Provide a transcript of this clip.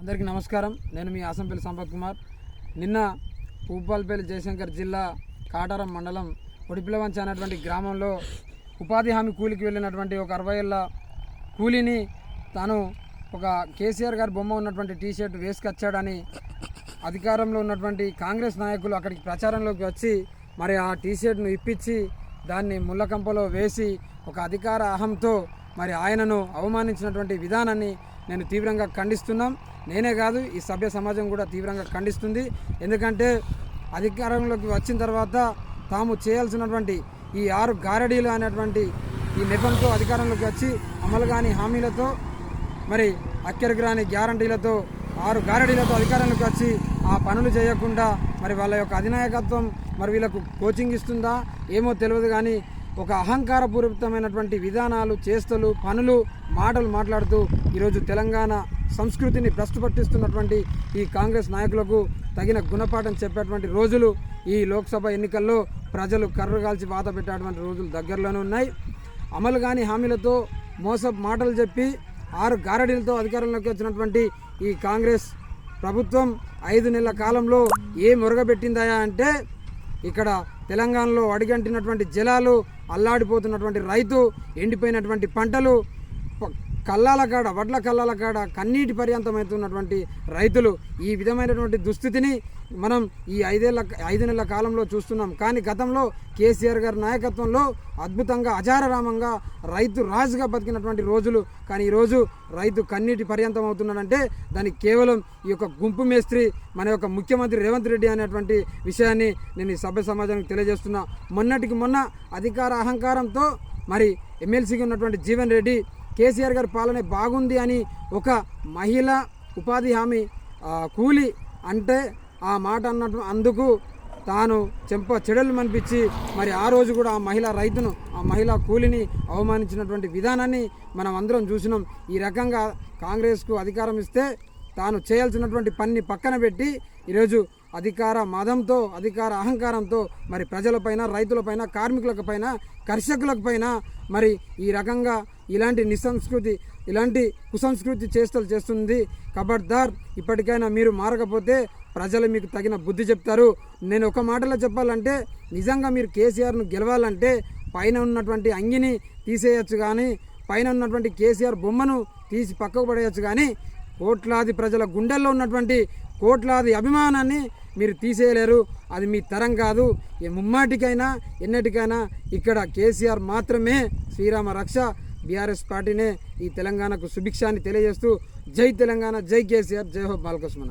అందరికీ నమస్కారం. నేను మీ ఆసంపల్లి సంపత్ కుమార్. నిన్న భూపాల్పల్లి జయశంకర్ జిల్లా కాటారం మండలం ఒడిపిలవంచ అనేటువంటి గ్రామంలో ఉపాధి హామీ కూలికి వెళ్ళినటువంటి ఒక అరవై ఏళ్ళ కూలీని తాను ఒక కేసీఆర్ గారి బొమ్మ ఉన్నటువంటి టీ షర్ట్ వేసుకొచ్చాడని అధికారంలో ఉన్నటువంటి కాంగ్రెస్ నాయకులు అక్కడికి ప్రచారంలోకి వచ్చి మరి ఆ టీ షర్ట్ను ఇప్పించి దాన్ని ముళ్ళకంపలో వేసి ఒక అధికార అహంతో మరి ఆయనను అవమానించినటువంటి విధానాన్ని నేను తీవ్రంగా ఖండిస్తున్నాం. నేనే కాదు ఈ సభ్య సమాజం కూడా తీవ్రంగా ఖండిస్తుంది. ఎందుకంటే అధికారంలోకి వచ్చిన తర్వాత తాము చేయాల్సినటువంటి ఈ ఆరు గారడీలు అనేటువంటి ఈ నెపంతో అధికారంలోకి వచ్చి అమలు కాని హామీలతో మరి అక్కడికి రాని గ్యారంటీలతో ఆరు గారడీలతో అధికారంలోకి వచ్చి ఆ పనులు చేయకుండా మరి వాళ్ళ యొక్క అధినాయకత్వం మరి వీళ్ళకు కోచింగ్ ఇస్తుందా ఏమో తెలియదు కానీ ఒక అహంకారపూరితమైనటువంటి విధానాలు చేష్టలు పనులు మాటలు మాట్లాడుతూ ఈరోజు తెలంగాణ సంస్కృతిని భ్రష్టుపట్టిస్తున్నటువంటి ఈ కాంగ్రెస్ నాయకులకు తగిన గుణపాఠం చెప్పేటువంటి రోజులు ఈ లోక్సభ ఎన్నికల్లో ప్రజలు కర్రు కాల్చి పెట్టేటువంటి రోజులు దగ్గరలోనే ఉన్నాయి. అమలు కాని హామీలతో మోస మాటలు చెప్పి ఆరు గారడీలతో అధికారంలోకి వచ్చినటువంటి ఈ కాంగ్రెస్ ప్రభుత్వం ఐదు నెలల కాలంలో ఏ మురగబెట్టిందా అంటే ఇక్కడ తెలంగాణలో అడిగంటినటువంటి జలాలు అల్లాడిపోతున్నటువంటి రైతు ఎండిపోయినటువంటి పంటలు కళ్ళాల కల్లాల కాడ వడ్ల కల్లాల కాడ కన్నీటి పర్యంతమవుతున్నటువంటి రైతులు ఈ విధమైనటువంటి దుస్థితిని మనం ఈ ఐదేళ్ళ ఐదు నెలల కాలంలో చూస్తున్నాం. కానీ గతంలో కేసీఆర్ గారి నాయకత్వంలో అద్భుతంగా అజారరామంగా రైతు రాజుగా బతికినటువంటి రోజులు. కానీ ఈరోజు రైతు కన్నీటి పర్యంతం అవుతున్నాడంటే దానికి కేవలం ఈ యొక్క గుంపు మేస్త్రి మన యొక్క ముఖ్యమంత్రి రేవంత్ రెడ్డి అనేటువంటి విషయాన్ని నేను ఈ సభ్య సమాజానికి తెలియజేస్తున్నా. మొన్నటికి మొన్న అధికార అహంకారంతో మరి ఎమ్మెల్సీగా ఉన్నటువంటి జీవన్ రెడ్డి కేసీఆర్ గారి పాలన బాగుంది అని ఒక మహిళ ఉపాధి హామీ కూలి అంటే ఆ మాట అన్నట్టు అందుకు తాను చెంప చెడలు మనిపించి మరి ఆ రోజు కూడా ఆ మహిళా రైతును ఆ మహిళా కూలిని అవమానించినటువంటి విధానాన్ని మనం అందరం చూసినాం. ఈ రకంగా కాంగ్రెస్కు అధికారం ఇస్తే తాను చేయాల్సినటువంటి పనిని పక్కన పెట్టి ఈరోజు అధికార మదంతో అధికార అహంకారంతో మరి ప్రజలపైన రైతులపైన కార్మికులపైన కర్షకులపైన మరి ఈ రకంగా ఇలాంటి నిసంస్కృతి ఇలాంటి కుసంస్కృతి చేష్టలు చేస్తుంది కబడ్దార్. ఇప్పటికైనా మీరు మారకపోతే ప్రజలు మీకు తగిన బుద్ధి చెప్తారు. నేను ఒక మాటలో చెప్పాలంటే నిజంగా మీరు కేసీఆర్ను గెలవాలంటే పైన ఉన్నటువంటి అంగిని తీసేయచ్చు కానీ పైన ఉన్నటువంటి కేసీఆర్ బొమ్మను తీసి పక్కకు పడేయచ్చు కానీ కోట్లాది ప్రజల గుండెల్లో ఉన్నటువంటి కోట్లాది అభిమానాన్ని మీరు తీసేయలేరు. అది మీ తరం కాదు. ఏ ముమ్మాటికైనా ఎన్నటికైనా ఇక్కడ కేసీఆర్ మాత్రమే శ్రీరామ రక్ష. బీఆర్ఎస్ పార్టీనే ఈ తెలంగాణకు సుభిక్షాన్ని తెలియజేస్తూ జై తెలంగాణ జై కేసీఆర్ జై హో బాలకృష్ణ